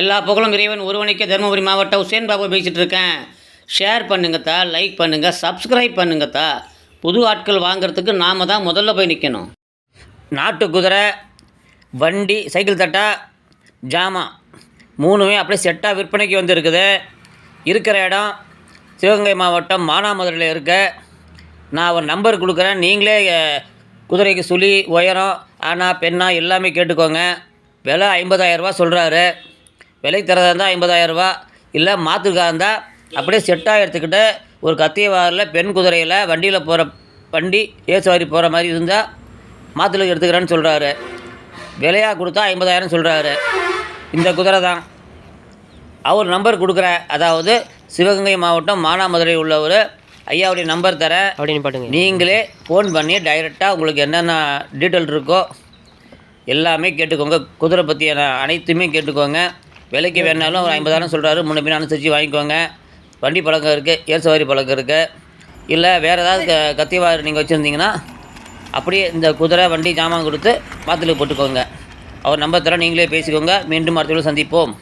எல்லா புகழும் இறைவன் ஒருவனுக்கே தருமபுரி மாவட்டம் உசேன் பாபு பேசிகிட்டு இருக்கேன். ஷேர் பண்ணுங்கத்தா லைக் பண்ணுங்கள் சப்ஸ்கிரைப் பண்ணுங்கத்தா புது ஆட்கள் வாங்குறதுக்கு நாம் தான் முதல்ல போய் நிற்கணும் நாட்டு குதிரை வண்டி சைக்கிள் தட்டா ஜாமான் மூணுமே அப்படியே செட்டாக விற்பனைக்கு வந்துருக்குது. இருக்கிற இடம் சிவகங்கை மாவட்டம் மானாமதுரையில் இருக்க. நான் ஒரு நம்பர் கொடுக்குறேன். நீங்களே குதிரைக்கு சுழி உயரம் ஆனா பெண்ணா எல்லாமே கேட்டுக்கோங்க. விலை ஐம்பதாயிரரூபா சொல்கிறாரு விலை தரதா இருந்தால் ஐம்பதாயிரரூபா இல்லை மாற்றுக்கா இருந்தால் அப்படியே செட்டாக எடுத்துக்கிட்டு ஒரு கத்தியவாரில் பெண் குதிரையில் வண்டியில் போகிற வண்டி ஏசுவாரி போகிற மாதிரி இருந்தால் மாற்றுல எடுத்துக்கிறேன்னு சொல்கிறாரு விலையாக கொடுத்தா ஐம்பதாயிரம் சொல்கிறாரு இந்த குதிரை தான். அவர் நம்பர் கொடுக்குறேன் அதாவது சிவகங்கை மாவட்டம் மானாமதுரை உள்ளவர் ஐயாவுடைய நம்பர் தரேன் அப்படின்னு பாட்டுங்க நீங்களே ஃபோன் பண்ணி டைரெக்டாக உங்களுக்கு என்னென்ன டீட்டெயில் இருக்கோ எல்லாமே கேட்டுக்கோங்க. குதிரை பற்றியான அனைத்துமே கேட்டுக்கோங்க. விலைக்கு வேணாலும் ஒரு ஐம்பதாயிரம் சொல்கிறாரு முன்ன பின் அனுசரித்து வாங்கிக்கோங்க. வண்டி பழக்கம் இருக்குது ஏர் சவாரி பழக்கம் இருக்குது இல்லை வேறு ஏதாவது க கத்திவாறு நீங்கள் வச்சுருந்தீங்கன்னா அப்படியே இந்த குதிரை வண்டி ஜாமான் கொடுத்து மாத்திலுக்கு போட்டுக்கோங்க. அவர் நம்பர் தர நீங்களே பேசிக்கோங்க. மீண்டும் அடுத்த சந்திப்போம்.